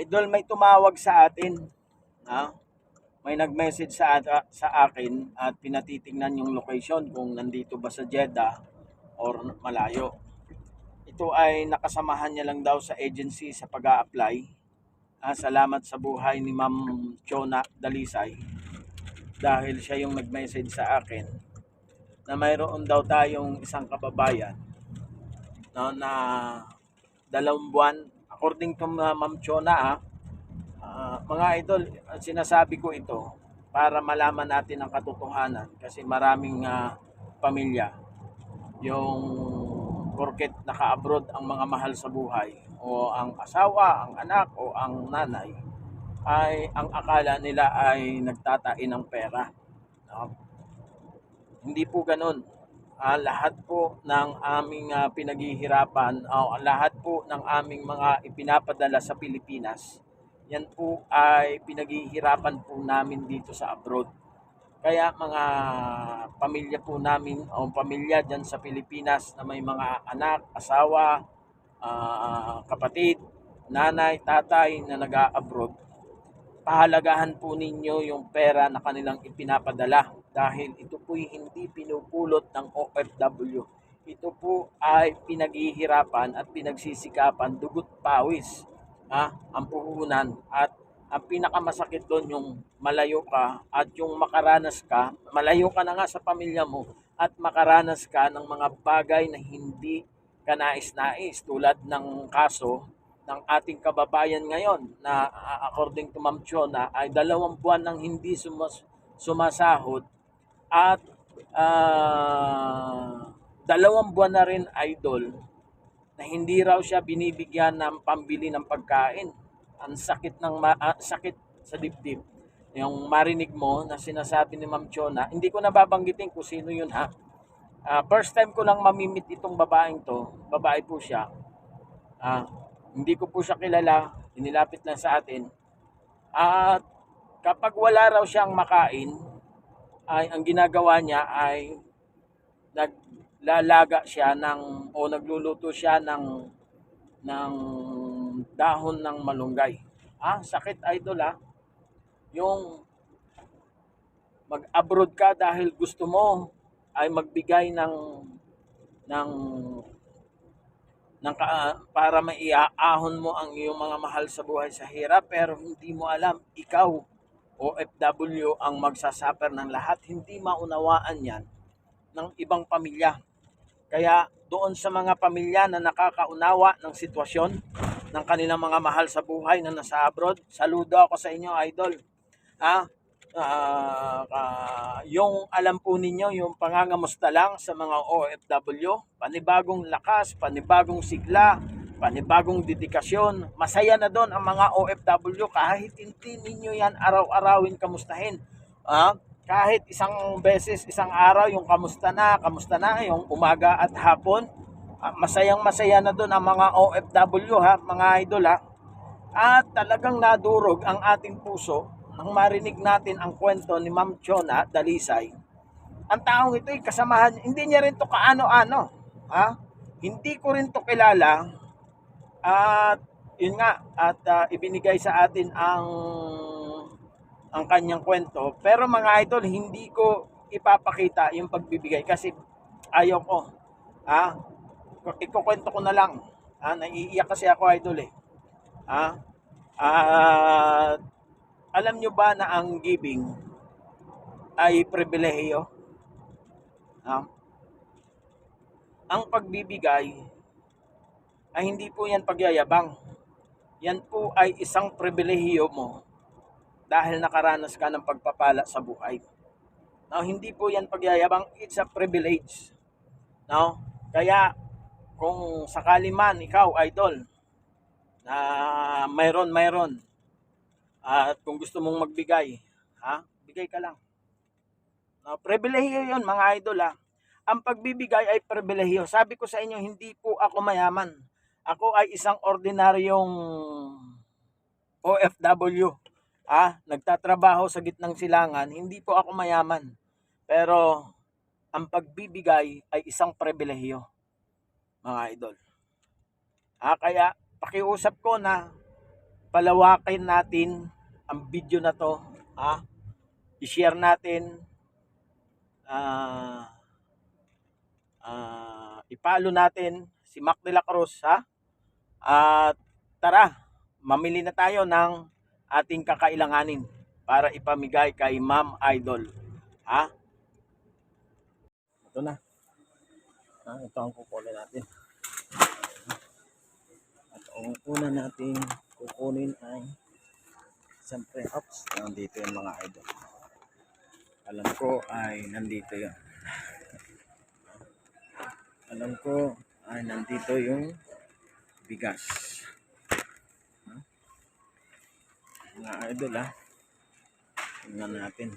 Idol, may tumawag sa atin. Ha? May nag-message sa, sa akin at pinatitingnan yung location kung nandito ba sa Jeddah or malayo. Ito ay nakasamahan niya lang daw sa agency sa pag apply Ah, salamat sa buhay ni Ma'am Chona Dalisay dahil siya yung nag-message sa akin na mayroon daw tayong isang kababayan no, na dalawang buwan according to Ma- Ma'am Chona ah, ah, mga idol sinasabi ko ito para malaman natin ang katotohanan kasi maraming ah, pamilya yung porket naka-abroad ang mga mahal sa buhay o ang asawa, ang anak o ang nanay ay ang akala nila ay nagtatain ng pera. No? Hindi po ganun. Ah, lahat po ng aming ah, pinaghihirapan, o lahat po ng aming mga ipinapadala sa Pilipinas, yan po ay pinaghihirapan po namin dito sa abroad. Kaya mga pamilya po namin o pamilya dyan sa Pilipinas na may mga anak, asawa, ah, kapatid, nanay, tatay na nag-abroad, pahalagahan po ninyo yung pera na kanilang ipinapadala dahil ito po'y hindi pinupulot ng OFW. Ito po ay pinaghihirapan at pinagsisikapan, dugot pawis, ha, ang puhunan at ang pinakamasakit doon yung malayo ka at yung makaranas ka, malayo ka na nga sa pamilya mo at makaranas ka ng mga bagay na hindi ka nais-nais tulad ng kaso ng ating kababayan ngayon na according to Ma'am Chona ay dalawang buwan nang hindi sumas, sumasahod at ah, dalawang buwan na rin idol na hindi raw siya binibigyan ng pambili ng pagkain. Ang sakit ng ma- ah, sakit sa dibdib. Yung marinig mo na sinasabi ni Ma'am Chona, hindi ko nababanggitin kung sino yun ha. Ah, first time ko lang mamimit itong babaeng to. Babae po siya. Ah, hindi ko po siya kilala. Inilapit lang sa atin. At kapag wala raw siyang makain, ay ang ginagawa niya ay naglalaga siya ng o nagluluto siya ng ng dahon ng malunggay. Ah, sakit idol ah. Yung mag-abroad ka dahil gusto mo ay magbigay ng ng ng ka, para maiaahon mo ang iyong mga mahal sa buhay sa hirap pero hindi mo alam ikaw OFW ang magsasuffer ng lahat. Hindi maunawaan yan ng ibang pamilya. Kaya doon sa mga pamilya na nakakaunawa ng sitwasyon ng kanilang mga mahal sa buhay na nasa abroad saludo ako sa inyo idol. Ha? Ah, ah, yung alam po ninyo, yung pangangamusta lang sa mga OFW, panibagong lakas, panibagong sigla, panibagong dedikasyon. Masaya na doon ang mga OFW kahit hindi ninyo yan araw-arawin kamustahin. Ah, kahit isang beses, isang araw, yung kamusta na, kamusta na, yung umaga at hapon, masayang masaya na doon ang mga OFW ha, mga idol ha. At talagang nadurog ang ating puso nang marinig natin ang kwento ni Ma'am Chona Dalisay, ang taong ito ay kasamahan, hindi niya rin to kaano-ano. Ha? Hindi ko rin to kilala. At yun nga, at ah, ibinigay sa atin ang ang kanyang kwento. Pero mga idol, hindi ko ipapakita yung pagbibigay kasi ayaw ko. Ha? Ikukwento ko na lang. Ha? Naiiyak kasi ako idol eh. Ha? At alam nyo ba na ang giving ay pribilehiyo? Ha? Ang pagbibigay ay hindi po yan pagyayabang. Yan po ay isang pribilehiyo mo dahil nakaranas ka ng pagpapala sa buhay. Now, hindi po yan pagyayabang, it's a privilege. Now, kaya kung sakali man ikaw, idol, na mayroon, mayroon, at kung gusto mong magbigay, ha? Bigay ka lang. No, pribilehiyo 'yon mga idol ha. Ang pagbibigay ay pribilehiyo. Sabi ko sa inyo, hindi po ako mayaman. Ako ay isang ordinaryong OFW. Ha? Nagtatrabaho sa gitnang silangan. Hindi po ako mayaman. Pero ang pagbibigay ay isang pribilehiyo. Mga idol. Ha? Kaya pakiusap ko na palawakin natin ang video na to, ha? I-share natin ah ah, ipalo natin si Mac de la Cruz, ha? At tara, mamili na tayo ng ating kakailanganin para ipamigay kay Ma'am Idol. Ha? Ito na. Ah, ito ang kukunin natin. At ang una natin kukunin ay siyempre, ops, nandito yung mga idol. Alam ko ay nandito yun. Alam ko ay nandito yung bigas. Mga idol ha. Tingnan natin.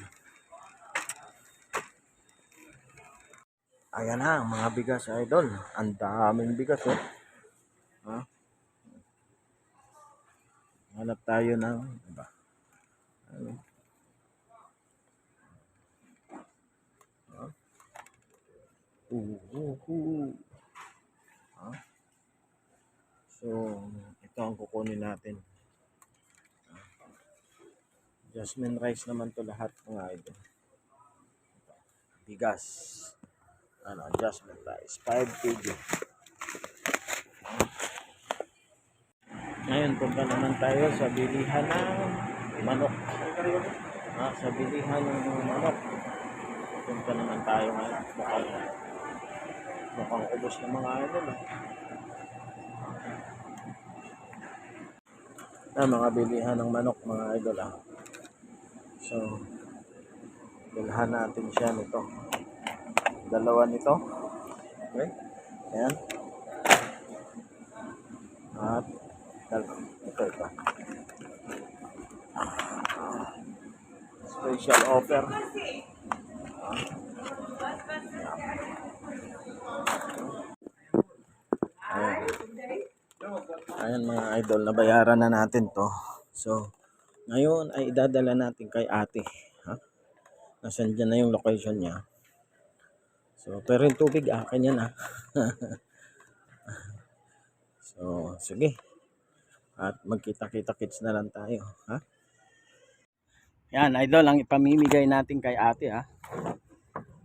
Ayan na, mga bigas idol. Ang daming bigas oh. Ha? Hanap tayo ng iba. Ano? Uh, uh, uh. Ha? So, ito ang kukunin natin. Jasmine rice naman to lahat mga idol. Bigas. Ano, jasmine rice. 5 kg. Ngayon, punta naman tayo sa bilihan ng manok. Ah, sa bilihan ng manok. Punta naman tayo ngayon. Mukhang, mukhang ubos ng mga idol. Ah, mga bilihan ng manok, mga idol. Ah. So, bilhan natin siya nito. Dalawa nito. Okay? Ayan. At dalawa. Ito, ito. Special offer. Ayan. Ayan mga idol, nabayaran na natin to. So, ngayon ay idadala natin kay ate. Ha? Nasaan dyan na yung location niya. So, pero yung tubig akin yan ha. so, sige. At magkita-kita kits na lang tayo. Ha? Yan, idol, ang ipamimigay natin kay ate ha.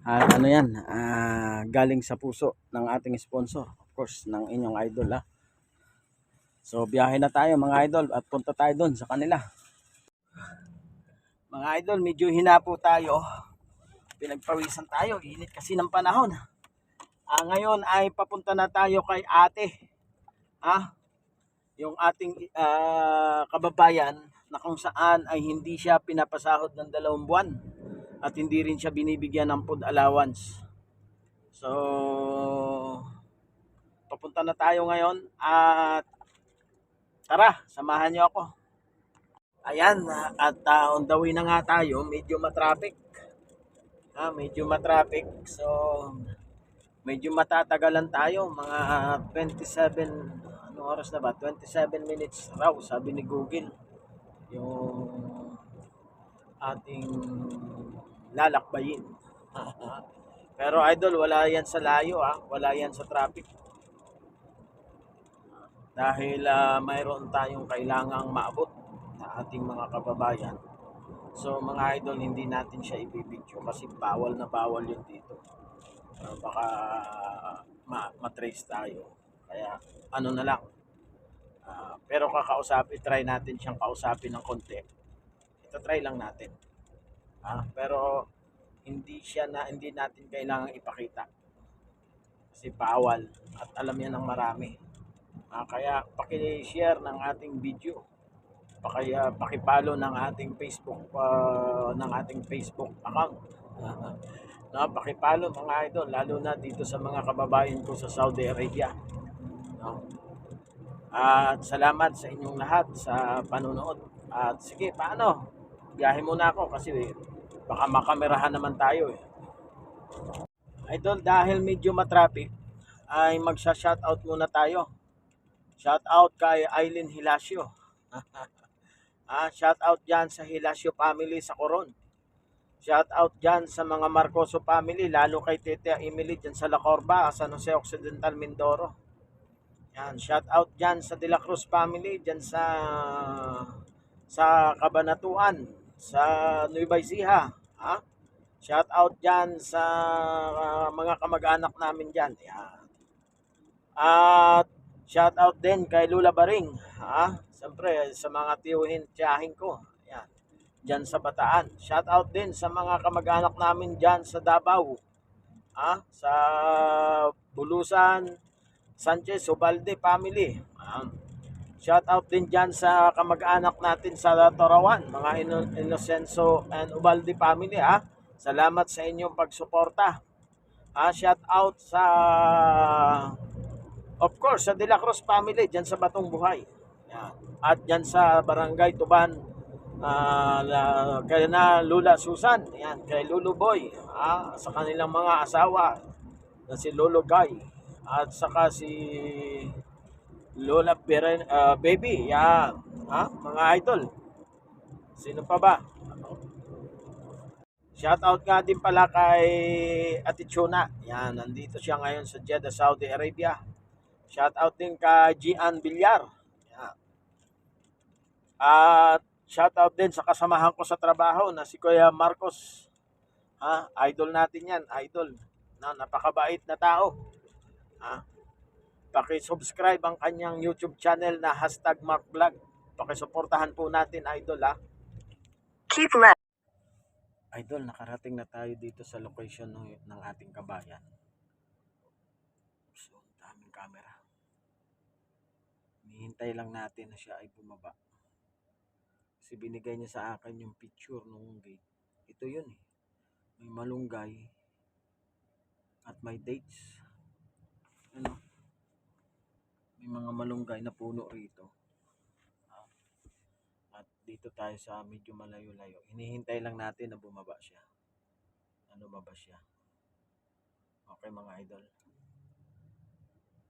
At ano yan, ah, galing sa puso ng ating sponsor. Of course, ng inyong idol ha. So, biyahe na tayo mga idol at punta tayo doon sa kanila. Mga idol, medyo hinapo tayo. Pinagpawisan tayo. Init kasi ng panahon. Ah, ngayon ay papunta na tayo kay ate. Ah, yung ating ah, kababayan na kung saan ay hindi siya pinapasahod ng dalawang buwan at hindi rin siya binibigyan ng food allowance. So, papunta na tayo ngayon at tara, samahan niyo ako. Ayan, at uh, on the way na nga tayo, medyo matraffic. Ah, medyo matraffic. So, medyo matatagalan tayo, mga 27 ano oras na ba? 27 minutes raw, sabi ni Google. Yung ating lalakbayin. Pero idol, wala yan sa layo ah. Wala yan sa traffic. Dahil ah, mayroon tayong kailangang maabot na ating mga kababayan. So mga idol, hindi natin siya ibibidyo kasi bawal na bawal yun dito. Ah, baka ma- matrace tayo. Kaya ano na lang. Ah, pero kakausapin, try natin siyang kausapin ng konti. Ito try lang natin. Ah, pero hindi siya na hindi natin kailangang ipakita. Kasi bawal at alam yan ng marami. Ah, kaya paki-share ng ating video. Paki uh, paki-follow ng ating Facebook ah, ng ating Facebook account. no, paki-follow mga idol lalo na dito sa mga kababayan ko sa Saudi Arabia. No? At salamat sa inyong lahat sa panonood. At sige, paano? Biyahe muna ako kasi baka makamerahan naman tayo eh. Idol, dahil medyo matraffic, ay magsha-shoutout muna tayo. Shoutout kay Aileen Hilasio. ah, shoutout dyan sa Hilasio family sa Coron. Shoutout dyan sa mga Marcoso family, lalo kay Tete Emily dyan sa La Corba, San Jose Occidental, Mindoro. Yan, shout out dyan sa De La Cruz family, dyan sa sa Kabanatuan, sa Nueva Ecija. Ha? Shout out dyan sa ah, mga kamag-anak namin dyan. Yan. At shout out din kay Lula Baring. Ha? Siyempre, sa mga tiyuhin, tiyahin ko. Yan. Dyan sa Bataan. Shout out din sa mga kamag-anak namin dyan sa Davao. Ha? Sa Bulusan, Sanchez, Ubalde family. Um, shout out din dyan sa kamag-anak natin sa Torawan, mga Ino- and Ubalde family ha. Salamat sa inyong pagsuporta. Ah, shout out sa of course sa De La Cruz family dyan sa Batong Buhay. Yan. At dyan sa Barangay Tuban ah, la- kay na Lula Susan, yan, kay Lulu Boy, ah, sa kanilang mga asawa na si Lolo Guy at saka si Lola Beren, ah, Baby, yan, ha, mga idol. Sino pa ba? Shout out nga din pala kay Ate Chuna. Yan, nandito siya ngayon sa Jeddah, Saudi Arabia. Shout out din kay Gian Villar. Yan. At shout out din sa kasamahan ko sa trabaho na si Kuya Marcos. Ha, idol natin yan, idol. Na napakabait na tao. Ha? Paki-subscribe ang kanyang YouTube channel na hashtag Mark Vlog. Paki-suportahan po natin, idol ha. Keep left. Idol, nakarating na tayo dito sa location ng, ng ating kabayan. So, daming camera. Hinihintay lang natin na siya ay bumaba. Kasi binigay niya sa akin yung picture nung gate. Ito yun eh. May malunggay at may dates. Ano? May mga malunggay na puno rito. Ah. At dito tayo sa medyo malayo-layo. Hinihintay lang natin na bumaba siya. Ano ba siya? Okay mga idol.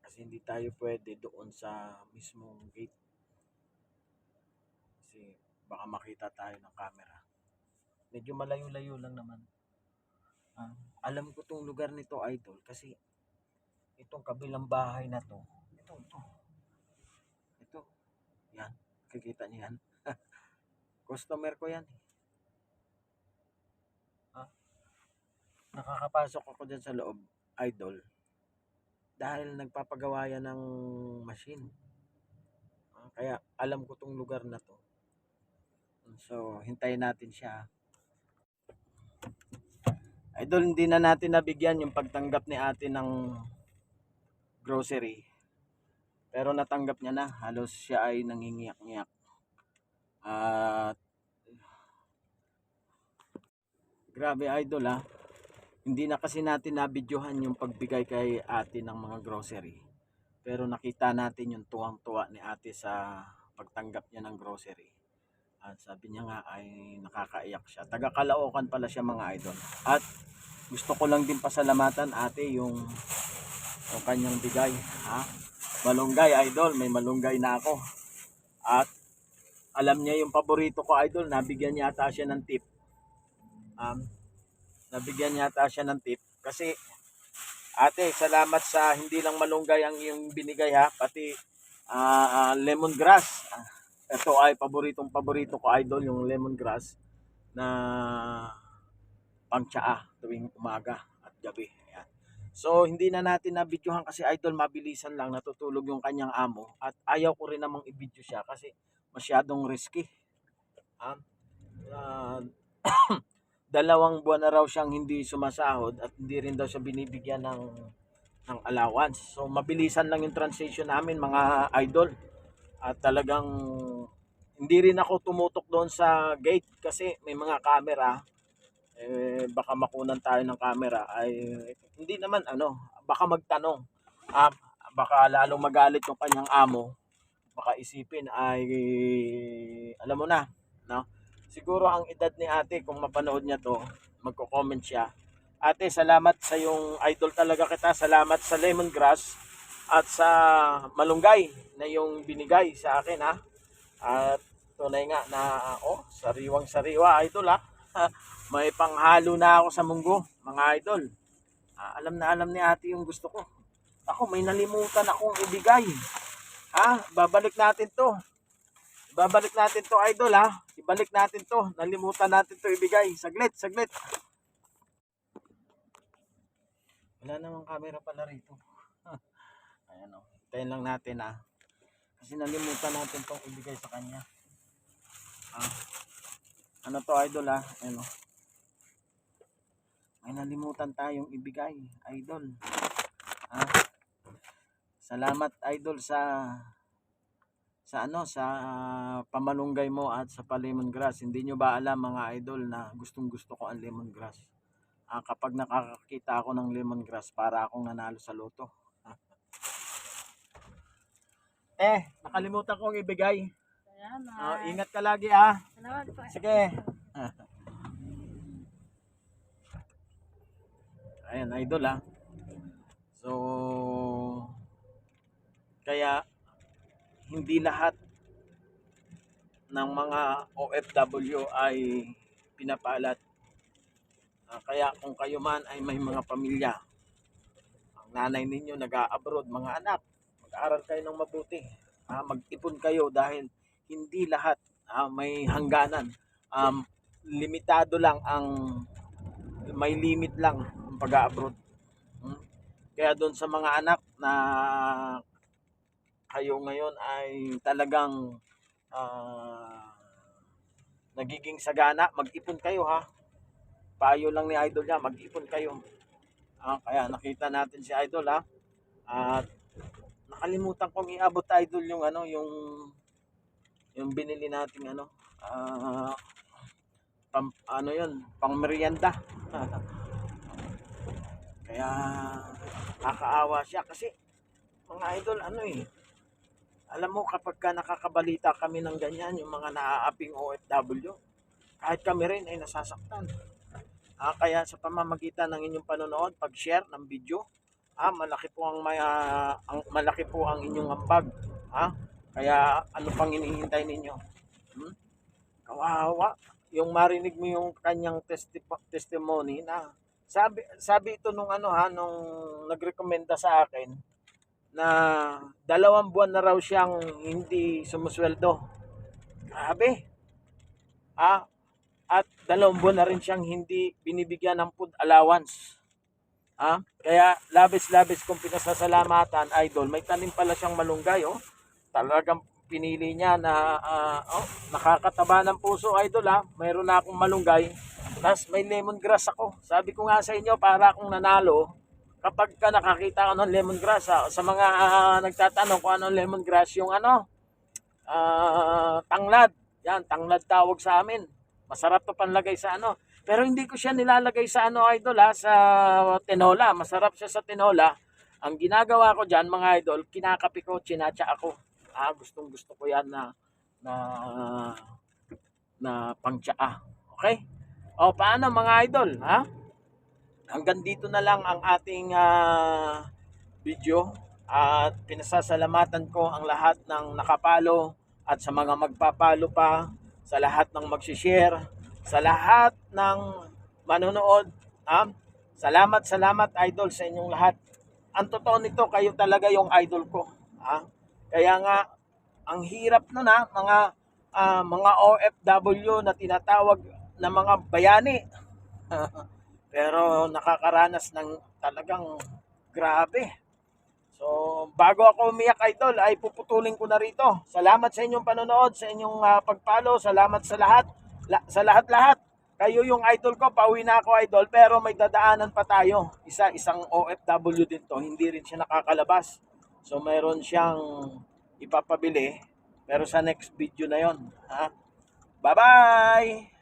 Kasi hindi tayo pwede doon sa mismong gate. Kasi baka makita tayo ng camera. Medyo malayo-layo lang naman. Ah, alam ko tong lugar nito idol kasi itong kabilang bahay na to. Ito, ito. Ito. Yan. Kikita niyo yan. Customer ko yan. eh. Ha? Nakakapasok ako dyan sa loob, idol. Dahil nagpapagawa yan ng machine. Ah, Kaya alam ko tong lugar na to. So, hintayin natin siya. Idol, hindi na natin nabigyan yung pagtanggap ni ate ng grocery. Pero natanggap niya na. Halos siya ay nangingiyak-ngiyak. At grabe idol ha. Hindi na kasi natin nabidyohan yung pagbigay kay ate ng mga grocery. Pero nakita natin yung tuwang-tuwa ni ate sa pagtanggap niya ng grocery. At sabi niya nga ay nakakaiyak siya. Taga Caloocan pala siya mga idol. At gusto ko lang din pasalamatan ate yung yung kanyang bigay. Ha? Malunggay idol, may malunggay na ako. At alam niya yung paborito ko idol, nabigyan niya ata siya ng tip. Um, nabigyan niya ata siya ng tip kasi ate, salamat sa hindi lang malunggay ang iyong binigay ha, pati ah, ah, lemongrass. Ito ay paboritong paborito ko idol, yung lemongrass na pangtsaa tuwing umaga at gabi. Ayan. So, hindi na natin nabidyohan kasi idol, mabilisan lang, natutulog yung kanyang amo. At ayaw ko rin namang i-video siya kasi masyadong risky. Ah, ah, dalawang buwan na raw siyang hindi sumasahod at hindi rin daw siya binibigyan ng ng allowance. So mabilisan lang yung transition namin mga idol. At talagang hindi rin ako tumutok doon sa gate kasi may mga camera eh, baka makunan tayo ng camera ay hindi naman ano, baka magtanong. Ah, baka lalong magalit yung kanyang amo. Baka isipin ay alam mo na, no? Siguro ang edad ni ate kung mapanood niya to, magko-comment siya. Ate, salamat sa yung idol talaga kita. Salamat sa lemongrass at sa malunggay na yung binigay sa akin ha. At tunay nga na oh, sariwang sariwa idol ha. May panghalo na ako sa munggo, mga idol. Ah, alam na alam ni ate yung gusto ko. Ako, may nalimutan akong ibigay. Ha? Babalik natin to. Babalik natin to, idol, ha? Ibalik natin to. Nalimutan natin to ibigay. Saglit, saglit. Wala namang camera pala rito. Ayan o. Hintayin lang natin, ha? Kasi nalimutan natin tong ibigay sa kanya. Ah. Ano to, idol, ha? Ayan o. May nalimutan tayong ibigay, idol. Ah. Salamat idol sa sa ano sa pamalunggay mo at sa pa lemongrass. Hindi nyo ba alam mga idol na gustong gusto ko ang lemongrass? Ah, kapag nakakakita ako ng lemongrass para akong nanalo sa loto. eh, nakalimutan kong ibigay. Salamat. Ah, ingat ka lagi ah. Salamat po. Sige. Ayan, idol ah. So, kaya hindi lahat ng mga OFW ay pinapalat. Ah, kaya kung kayo man ay may mga pamilya, ang nanay ninyo nag-abroad, mga anak, mag-aral kayo ng mabuti. Ah, mag-ipon kayo dahil hindi lahat ah, may hangganan. Um, limitado lang ang may limit lang ang pag-abroad. Hmm? Kaya doon sa mga anak na kayo ngayon ay talagang ah, nagiging sagana, mag-ipon kayo ha. Payo lang ni Idol niya, mag-ipon kayo. Ah, kaya nakita natin si Idol ha. At nakalimutan kong iabot Idol yung ano, yung yung binili nating ano, ah, pam, ano yun, pang merienda. Kaya nakakaawa siya kasi mga idol ano eh. Alam mo kapag ka nakakabalita kami ng ganyan, yung mga naaaping OFW, kahit kami rin ay nasasaktan. Ah, kaya sa pamamagitan ng inyong panonood, pag-share ng video, ah, malaki po ang, may, ah, ang malaki po ang inyong ambag. Ah, kaya ano pang hinihintay ninyo? Hmm? Kawawa. Yung marinig mo yung kanyang testi- testimony na sabi sabi ito nung ano ha nung nagrekomenda sa akin na dalawang buwan na raw siyang hindi sumusweldo. Grabe. Ah, at dalawang buwan na rin siyang hindi binibigyan ng food allowance. Ah, kaya labis-labis kong pinasasalamatan, idol. May tanim pala siyang malunggay, oh. Talagang pinili niya na ah, oh, nakakataba ng puso, idol, ha. Mayroon na akong malunggay. Tapos may lemongrass ako. Sabi ko nga sa inyo, para akong nanalo, kapag ka nakakita ko ng lemongrass, ha, sa mga ah, nagtatanong kung ano ang lemongrass, yung ano, ah, tanglad. Yan, tanglad tawag sa amin. Masarap to panlagay sa ano. Pero hindi ko siya nilalagay sa ano idol ha, sa tinola. Masarap siya sa tinola. Ang ginagawa ko diyan mga idol, kinakapi ko, chinatsa ako. Ah, gustong gusto ko yan na na na pangtsaa. Okay? O paano mga idol, ha? Hanggang dito na lang ang ating ah, video at pinasasalamatan ko ang lahat ng nakapalo at sa mga magpapalo pa, sa lahat ng magsishare, sa lahat ng manonood. Ha? Salamat, salamat idol sa inyong lahat. Ang totoo nito, kayo talaga yung idol ko. Ha? Kaya nga, ang hirap nun ha, mga ah, mga OFW na tinatawag na mga bayani. Pero nakakaranas ng talagang grabe. So, bago ako umiyak idol, ay puputulin ko na rito. Salamat sa inyong panonood, sa inyong ah, pagpalo, salamat sa lahat, la- sa lahat-lahat. Kayo yung idol ko, pauwi na ako idol, pero may dadaanan pa tayo. Isa, isang OFW din to, hindi rin siya nakakalabas. So, mayroon siyang ipapabili, pero sa next video na yon ha? Bye-bye!